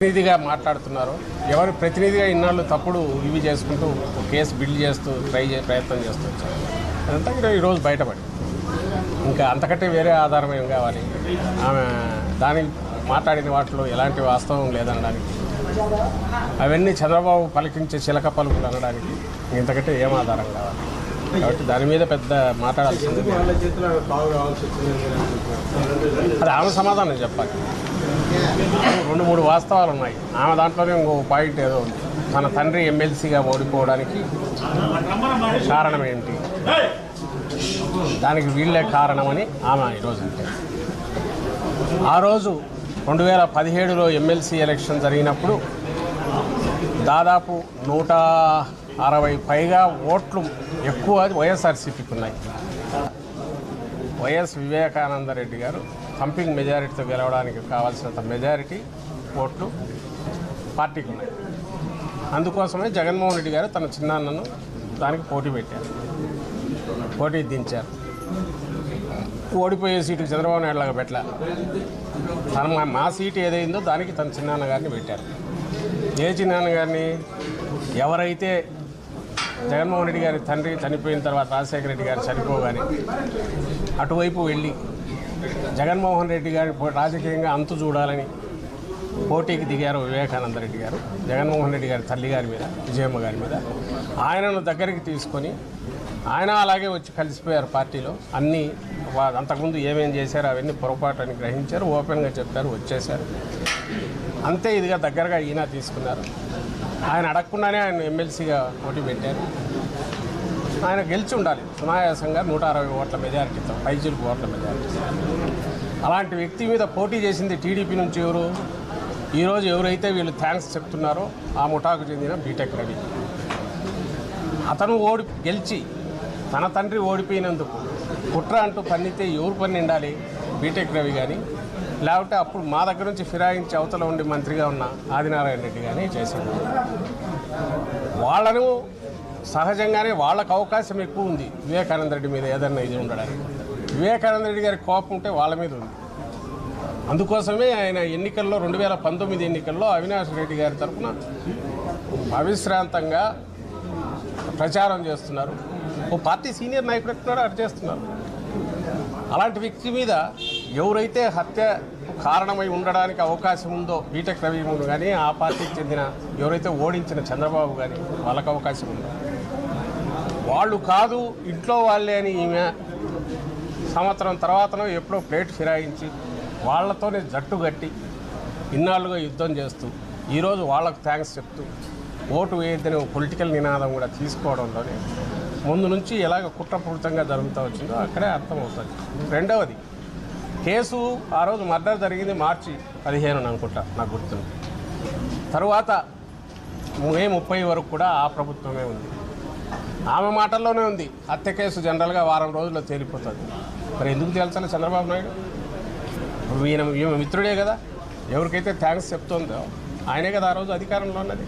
ప్రతినిధిగా మాట్లాడుతున్నారు. ఎవరు ప్రతినిధిగా ఇన్నాళ్ళు తప్పుడు ఇవి చేసుకుంటూ ఒక కేసు బిల్డ్ చేస్తూ ట్రై చే ప్రయత్నం చేస్తూ వచ్చారు. అదంతా ఈరో- ఈరోజు బయటపడి ఇంకా అంతకంటే వేరే ఆధారం ఏం కావాలి? ఆమె దానికి మాట్లాడిన వాటిలో ఎలాంటి వాస్తవం లేదనడానికి అవన్నీ చంద్రబాబు పలికించే చిలక పలుకులు అనడానికి ఇంతకంటే ఏం ఆధారం కావాలి? కాబట్టి దాని మీద పెద్ద మాట్లాడాల్సింది. అది ఆమె సమాధానం చెప్పాలి. రెండు మూడు వాస్తవాలు ఉన్నాయి. ఆమె దాంట్లోనే ఇంకో పాయింట్ ఏదో ఉంది. తన తండ్రి ఎమ్మెల్సీగా ఓడిపోవడానికి కారణం ఏంటి? దానికి వీళ్ళే కారణమని ఆమె ఈరోజు అంటే ఆ రోజు రెండు వేల పదిహేడులో ఎమ్మెల్సీ ఎలక్షన్ జరిగినప్పుడు దాదాపు నూట అరవై పైగా ఓట్లు ఎక్కువ వైఎస్ఆర్సీపీకి ఉన్నాయి. వైఎస్ వివేకానంద రెడ్డి గారు పంపింగ్ మెజారిటీతో గెలవడానికి కావాల్సినంత మెజారిటీ ఓట్లు పార్టీకి ఉన్నాయి అందుకోసమే జగన్మోహన్ రెడ్డి గారు తన చిన్నాన్నను దానికి పోటీ పెట్టారు. పోటీ దించారు. ఓడిపోయే సీటు చంద్రబాబు నాయుడు లాగా పెట్టలే. తన మా- మా సీటు ఏదైందో దానికి తన చిన్నాన్న గారిని పెట్టారు. ఏ చిన్నాన్న గారిని? ఎవరైతే జగన్మోహన్ రెడ్డి గారి తండ్రి చనిపోయిన తర్వాత రాజశేఖర రెడ్డి గారు చనిపోగానే అటువైపు వెళ్ళి జగన్మోహన్ రెడ్డి గారి పో- రాజకీయంగా అంతు చూడాలని పోటీకి దిగారు వివేకానంద రెడ్డి గారు జగన్మోహన్ రెడ్డి గారి తల్లి గారి మీద విజయమ్మ గారి మీద. ఆయనను దగ్గరికి తీసుకొని ఆయన అలాగే వచ్చి కలిసిపోయారు పార్టీలో. అన్నీ అంతకుముందు ఏమేం చేశారు అవన్నీ పొరపాటు అని గ్రహించారు ఓపెన్గా చెప్పారు వచ్చేశారు. అంతే ఇదిగా దగ్గరగా ఈయన తీసుకున్నారు. ఆయన అడగకుండానే ఆయన ఎమ్మెల్సీగా పోటీ పెట్టారు. ఆయన గెలిచి ఉండాలి సునాయాసంగా నూట అరవై ఓట్ల మెజారిటీతో పైచిలుపు ఓట్ల మెజారిటీ అలాంటి వ్యక్తి మీద పోటీ చేసింది టీడీపీ నుంచి ఎవరు? ఈరోజు ఎవరైతే వీళ్ళు థ్యాంక్స్ చెప్తున్నారో ఆ ముఠాకు చెందిన బీటెక్ రవి. అతను ఓడి గెలిచి తన తండ్రి ఓడిపోయినందుకు కుట్ర అంటూ పన్నితే ఎవరు పని ఉండాలి బీటెక్ రవి కానీ లేకపోతే అప్పుడు మా దగ్గర నుంచి ఫిరాయించి అవతల ఉండి మంత్రిగా ఉన్న ఆదినారాయణ రెడ్డి కానీ చేశాడు. వాళ్ళను సహజంగానే వాళ్ళకు అవకాశం ఎక్కువ ఉంది. వివేకానంద రెడ్డి మీద ఏదన్నా ఇది ఉండడానికి. వివేకానంద రెడ్డి గారి కోపం ఉంటే వాళ్ళ మీద ఉంది. అందుకోసమే ఆయన ఎన్నికల్లో రెండు వేల పంతొమ్మిది ఎన్నికల్లో అవినాష్ రెడ్డి గారి తరఫున అవిశ్రాంతంగా ప్రచారం చేస్తున్నారు. ఓ పార్టీ సీనియర్ నాయకుడు ఎట్టున్నాడో అటు చేస్తున్నారు. అలాంటి వ్యక్తి మీద ఎవరైతే హత్య కారణమై ఉండడానికి అవకాశం ఉందో బీటెక్ రవీములు కానీ ఆ పార్టీకి చెందిన ఎవరైతే ఓడించిన చంద్రబాబు కానీ వాళ్ళకు అవకాశం ఉందో. వాళ్ళు కాదు ఇంట్లో వాళ్ళే అని ఈమె సంవత్సరం తర్వాతనో ఎప్పుడో ప్లేట్ ఫిరాయించి వాళ్ళతోనే జట్టు కట్టి ఇన్నాళ్ళుగా యుద్ధం చేస్తూ ఈరోజు వాళ్ళకు థ్యాంక్స్ చెప్తూ ఓటు వేయద్దని పొలిటికల్ నినాదం కూడా తీసుకోవడంలోనే ముందు నుంచి ఎలాగ కుట్రపూరితంగా జరుగుతూ వచ్చిందో అక్కడే అర్థమవుతుంది. రెండవది కేసు ఆ రోజు మర్డర్ జరిగింది మార్చి పదిహేను అనుకుంటా నాకు గుర్తుంది. తరువాత మే ముప్పై వరకు కూడా ఆ ప్రభుత్వమే ఉంది. ఆమె మాటల్లోనే ఉంది. హత్య కేసు జనరల్గా వారం రోజుల్లో తేలిపోతుంది. మరి ఎందుకు తేల్చాలి చంద్రబాబు నాయుడు? ఈయన ఈమె మిత్రుడే కదా. ఎవరికైతే థ్యాంక్స్ చెప్తుందో ఆయనే కదా ఆ రోజు అధికారంలో ఉన్నది.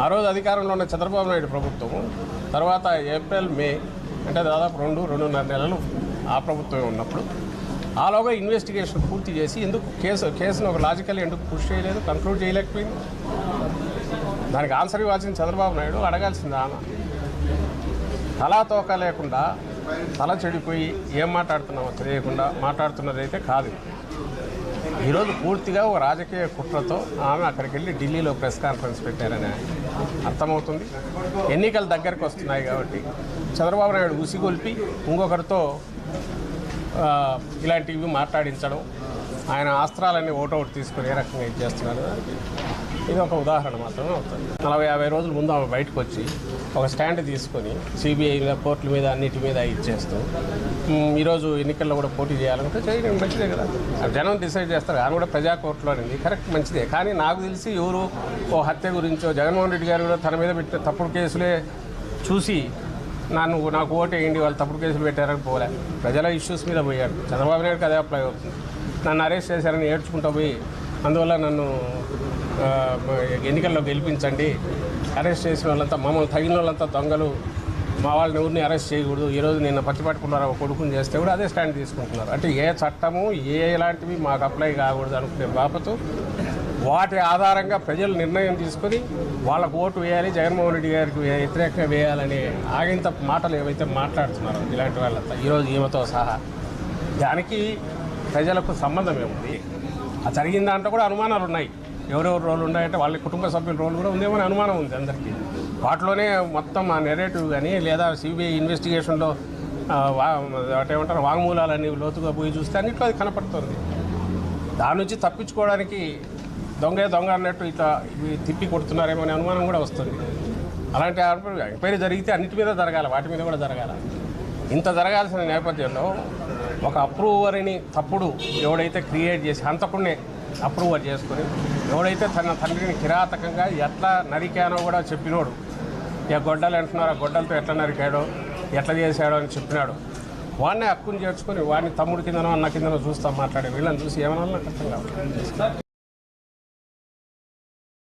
ఆ రోజు అధికారంలో ఉన్న చంద్రబాబు నాయుడు ప్రభుత్వం తర్వాత ఏప్రిల్ మే అంటే దాదాపు రెండు రెండున్నర నెలలు ఆ ప్రభుత్వమే ఉన్నప్పుడు ఆలోగా ఇన్వెస్టిగేషన్ పూర్తి చేసి ఎందుకు కేసు కేసును ఒక లాజికల్ ఎందుకు పుష్ చేయలేదు కంక్లూడ్ చేయలేకపోయింది? దానికి ఆన్సర్ ఇవ్వాల్సింది చంద్రబాబు నాయుడు. అడగాల్సింది ఆమె. తలాతోక లేకుండా తల చెడిపోయి ఏం మాట్లాడుతున్నామో తెలియకుండా మాట్లాడుతున్నదైతే కాదు. ఈరోజు పూర్తిగా ఒక రాజకీయ కుట్రతో ఆమె అక్కడికి వెళ్ళి ఢిల్లీలో ప్రెస్ కాన్ఫరెన్స్ పెట్టారని అర్థమవుతుంది. ఎన్నికలు దగ్గరకు వస్తున్నాయి కాబట్టి చంద్రబాబు నాయుడు ఉసిగొల్పి ఇంకొకరితో ఇలాంటివి మాట్లాడించడం ఆయన ఆస్త్రాలన్నీ ఓటౌట్ తీసుకుని ఏ రకంగా ఇది చేస్తున్నారు ఇది ఒక ఉదాహరణ మాత్రమే అవుతుంది. నలభై యాభై రోజుల ముందు ఆమె బయటకు వచ్చి ఒక స్టాండ్ తీసుకొని సిబిఐ మీద కోర్టుల మీద అన్నిటి మీద ఇచ్చేస్తూ ఈరోజు ఎన్నికల్లో కూడా పోటీ చేయాలంటే చేయడం మంచిదే కదా. జనం డిసైడ్ చేస్తారు ఆయన కూడా ప్రజా కోర్టులో కరెక్ట్ మంచిదే. కానీ నాకు తెలిసి ఎవరు ఓ హత్య గురించో జగన్మోహన్ రెడ్డి గారు కూడా తన మీద పెట్టిన తప్పుడు కేసులే చూసి నన్ను నాకు ఓటేయండి వేయండి వాళ్ళు తప్పుడు కేసులు పెట్టారని పోలే. ప్రజల ఇష్యూస్ మీద పోయాడు చంద్రబాబు నాయుడు అదే అప్లై అవుతుంది. నన్ను అరెస్ట్ చేశారని ఏడ్చుకుంటూ పోయి అందువల్ల నన్ను ఎన్నికల్లో గెలిపించండి అరెస్ట్ చేసిన వాళ్ళంతా మమ్మల్ని తగిన వాళ్ళంతా దొంగలు. మా వాళ్ళని ఎవరిని అరెస్ట్ చేయకూడదు. ఈరోజు నిన్న పచ్చిపట్టుకున్నారు ఒక కొడుకుని చేస్తే కూడా అదే స్టాండ్ తీసుకుంటున్నారు. అంటే ఏ చట్టము ఏ ఎలాంటివి మాకు అప్లై కాకూడదు అనుకునే బాపతు వాటి ఆధారంగా ప్రజలు నిర్ణయం తీసుకొని వాళ్ళకు ఓటు వేయాలి జగన్మోహన్ రెడ్డి గారికి వ్యతిరేకంగా వేయాలని ఆగింత మాటలు ఏవైతే మాట్లాడుతున్నారో ఇలాంటి వాళ్ళంతా ఈరోజు ఈమెతో సహా. దానికి ప్రజలకు సంబంధం ఏముంది? ఆ జరిగిన దాంట్లో కూడా అనుమానాలు ఉన్నాయి ఎవరెవరు రోలు ఉన్నాయంటే వాళ్ళ కుటుంబ సభ్యుల రోల్ కూడా ఉందేమో అనుమానం ఉంది అందరికీ. వాటిలోనే మొత్తం ఆ నెరేటివ్ కానీ లేదా సిబిఐ ఇన్వెస్టిగేషన్లో ఏమంటారు వాంగ్మూలాలన్నీ లోతుగా పోయి చూస్తే అన్నిట్లో అది కనపడుతుంది. దాని నుంచి తప్పించుకోవడానికి దొంగే దొంగ అన్నట్టు ఇట్లా ఇవి తిప్పి కొడుతున్నారేమో అనే అనుమానం కూడా వస్తుంది. అలాంటి ఎంక్వైరీ జరిగితే అన్నిటి మీద జరగాలి వాటి మీద కూడా జరగాలి. ఇంత జరగాల్సిన నేపథ్యంలో ఒక అప్రూవర్ని తప్పుడు ఎవడైతే క్రియేట్ చేసి హంతకుడిని అప్రూవల్ చేసుకొని ఎవడైతే తన తండ్రిని కిరాతకంగా ఎట్లా నరికానో కూడా చెప్పినోడు. ఇక గొడ్డలు అంటున్నారు ఆ గొడ్డలతో ఎట్లా నరికాడో ఎట్లా చేశాడో అని చెప్పినాడు. వాడిని హక్కును చేర్చుకొని వాడిని తమ్ముడి కిందనో అన్న కిందనో చూస్తాం మాట్లాడే వీళ్ళని చూసి ఏమన్నా అర్థం కావాలి.